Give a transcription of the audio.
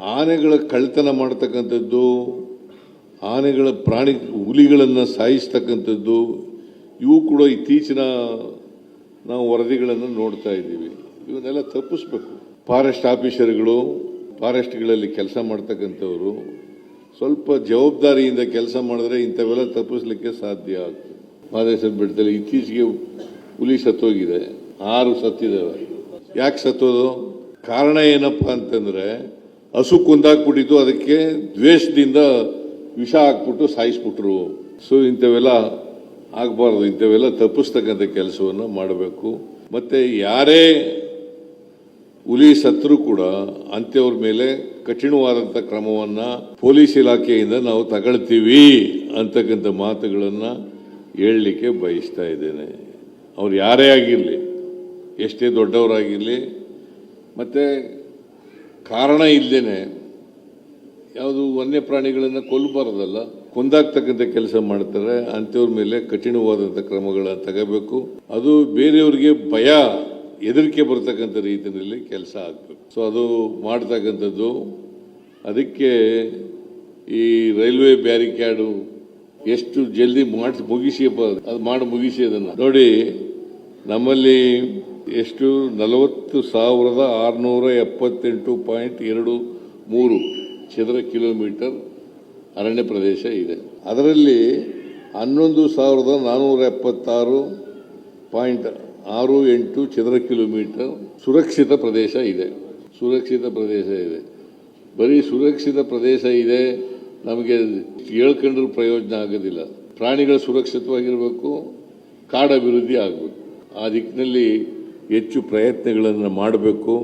ಆನೆಗಳ ಕಳ್ತನ ಮಾಡ್ತಕ್ಕಂಥದ್ದು, ಆನೆಗಳ ಪ್ರಾಣಿ ಹುಲಿಗಳನ್ನು ಸಾಯಿಸ್ತಕ್ಕಂಥದ್ದು, ಇವು ಕೂಡ ಇತ್ತೀಚಿನ ನಾವು ವರದಿಗಳನ್ನು ನೋಡ್ತಾ ಇದ್ದೀವಿ. ಇವನ್ನೆಲ್ಲ ತಪ್ಪಿಸ್ಬೇಕು. ಫಾರೆಸ್ಟ್ ಆಫೀಸರ್ಗಳು, ಫಾರೆಸ್ಟ್ಗಳಲ್ಲಿ ಕೆಲಸ ಮಾಡ್ತಕ್ಕಂಥವರು, ಸ್ವಲ್ಪ ಜವಾಬ್ದಾರಿಯಿಂದ ಕೆಲಸ ಮಾಡಿದ್ರೆ ಇಂಥವೆಲ್ಲ ತಪ್ಪಿಸ್ಲಿಕ್ಕೆ ಸಾಧ್ಯ ಆಗ್ತದೆ. ಮಾದೇಶ್ವರ ಬೆಟ್ಟದಲ್ಲಿ ಇತ್ತೀಚೆಗೆ ಹುಲಿ ಸತ್ತೋಗಿದೆ. ಆರು ಸತ್ತಿದ್ದಾವೆ ಯಾಕೆ ಸತ್ತೋದು? ಕಾರಣ ಏನಪ್ಪ ಅಂತಂದ್ರೆ ಹಸು ಕುಂದಾಕ್ಬಿಟ್ಟಿತ್ತು, ಅದಕ್ಕೆ ದ್ವೇಷದಿಂದ ವಿಷ ಹಾಕ್ಬಿಟ್ಟು ಸಾಯಿಸ್ಬಿಟ್ರು. ಸೊ, ಇಂಥವೆಲ್ಲ ಆಗಬಾರ್ದು, ಇಂಥವೆಲ್ಲ ತಪ್ಪಿಸ್ತಕ್ಕಂಥ ಕೆಲಸವನ್ನು ಮಾಡಬೇಕು. ಮತ್ತೆ ಯಾರೇ ಹುಲಿ, ಸತ್ರು ಕೂಡ ಅಂಥವ್ರ ಮೇಲೆ ಕಠಿಣವಾದಂಥ ಕ್ರಮವನ್ನು ಪೊಲೀಸ್ ಇಲಾಖೆಯಿಂದ ನಾವು ತಗೊಳ್ತೀವಿ ಅಂತಕ್ಕಂಥ ಮಾತುಗಳನ್ನು ಹೇಳಲಿಕ್ಕೆ ಬಯಸ್ತಾ ಇದ್ದೇನೆ. ಅವ್ರು ಯಾರೇ ಆಗಿರಲಿ, ಎಷ್ಟೇ ದೊಡ್ಡವರಾಗಿರಲಿ, ಮತ್ತೆ ಕಾರಣ ಇಲ್ಲದೇನೆ ಯಾವುದು ವನ್ಯ ಪ್ರಾಣಿಗಳನ್ನು ಕೊಲ್ಲಬಾರ್ದಲ್ಲ ಕೊಂದಾಗ್ತಕ್ಕಂಥ ಕೆಲಸ ಮಾಡ್ತಾರೆ, ಅಂಥವ್ರ ಮೇಲೆ ಕಠಿಣವಾದಂಥ ಕ್ರಮಗಳನ್ನು ತಗೋಬೇಕು. ಅದು ಬೇರೆಯವರಿಗೆ ಭಯ, ಹೆದರಿಕೆ ಬರ್ತಕ್ಕಂಥ ರೀತಿಯಲ್ಲಿ ಕೆಲಸ ಆಗಬೇಕು. ಸೊ ಅದು ಮಾಡ್ತಕ್ಕಂಥದ್ದು. ಅದಕ್ಕೆ ಈ ರೈಲ್ವೆ ಬ್ಯಾರಿಕ್ಯಾಡು ಎಷ್ಟು ಜಲ್ದಿ ಮಾಡಿ ಮುಗಿಸಿ, ಅದು ಮಾಡಿ ಮುಗಿಸಿ ಅದನ್ನು. ನೋಡಿ, ನಮ್ಮಲ್ಲಿ ಎಷ್ಟು? ನಲವತ್ತು ಸಾವಿರದ ಆರುನೂರ ಎಪ್ಪತ್ತೆಂಟು ಪಾಯಿಂಟ್ ಎರಡು ಮೂರು ಚದರ ಕಿಲೋಮೀಟರ್ ಅರಣ್ಯ ಪ್ರದೇಶ ಇದೆ. ಅದರಲ್ಲಿ ಹನ್ನೊಂದು ಸಾವಿರದ ನಾನ್ನೂರ ಎಪ್ಪತ್ತಾರು ಪಾಯಿಂಟ್ ಆರು ಎಂಟು ಚದರ ಕಿಲೋಮೀಟರ್ ಸುರಕ್ಷಿತ ಪ್ರದೇಶ ಇದೆ. ಸುರಕ್ಷಿತ ಪ್ರದೇಶ ಇದೆ. ಬರೀ ಸುರಕ್ಷಿತ ಪ್ರದೇಶ ಇದೆ ನಮಗೆ ಹೇಳ್ಕೊಂಡ್ರೂ ಪ್ರಯೋಜನ ಆಗೋದಿಲ್ಲ. ಪ್ರಾಣಿಗಳು ಸುರಕ್ಷಿತವಾಗಿರಬೇಕು ಕಾಡು ಅಭಿವೃದ್ಧಿ ಆಗಬೇಕು. ಆ ದಿಕ್ಕಿನಲ್ಲಿ ಹೆಚ್ಚು ಪ್ರಯತ್ನಗಳನ್ನು ಮಾಡಬೇಕು.